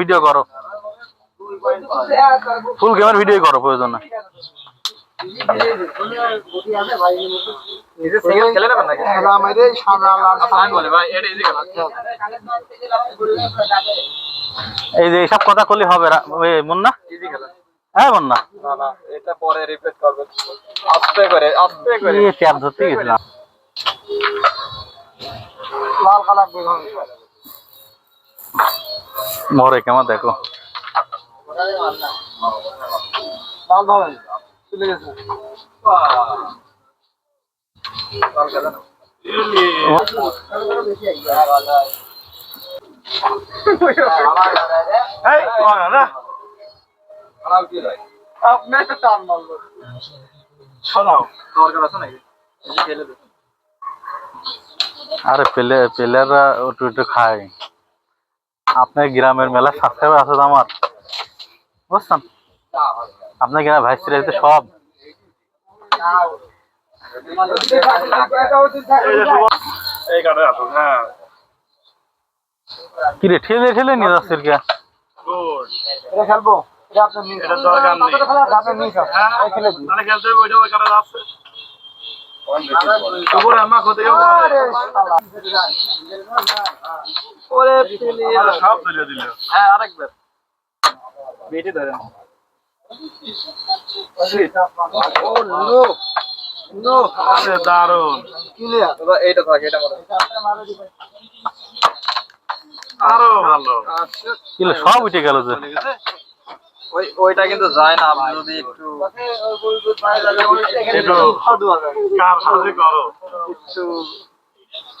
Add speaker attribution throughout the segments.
Speaker 1: Video করো। ফুল গেমের video করো, প্রয়োজন না এই যে এইসব কথা করলে হবে মুন্না? হ্যাঁ মুন্না?
Speaker 2: এটা পরে রিপ্লেস করবে আস্তে করে আস্তে করে লাল কালার খারাপ কি ভাই আপনি তো টান মারলো। শোনাও। দরকার আছে নাকি? এই যে খেলে দেখুন
Speaker 1: আরে পেলে পেলেরা একটু একটু খায়। আপনার গ্রামের মেলা সাবস্ক্রাইবার আছে তো আমার? বুঝছেন? আপনার গ্রামের ভাই ছিল সব।
Speaker 2: হ্যাঁ।
Speaker 1: কি রে ঠেলে ঠেলে নিয়ে যাচ্ছে কে
Speaker 3: খেলব। খেলে দিন
Speaker 2: খেলতে সব তুলে দিল। হ্যাঁ আরেকবার। বেটি ধরেন। Oh no no. আরে দারুণ
Speaker 3: ক্লিয়ার।
Speaker 2: দাদা এইটা থাকে এটা মারো আরও ভালো।
Speaker 1: কি সব উঠে গেল যে।
Speaker 2: ওই ওইটা কিন্তু যায় না আপনি যদি একটু একটু কার সাথে করো? একটু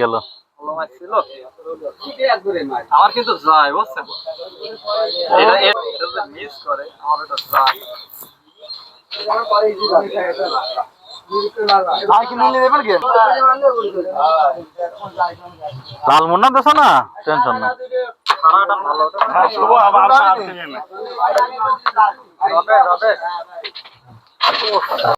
Speaker 1: গেল।
Speaker 2: আমার কিন্তু যায় বুঝছেন? এটা এটা মিস করে আমার এটা যায়।
Speaker 3: আর কি নিলে দেবেন কি
Speaker 1: লাল মুন্না না টেনশন না
Speaker 2: হ্যাঁ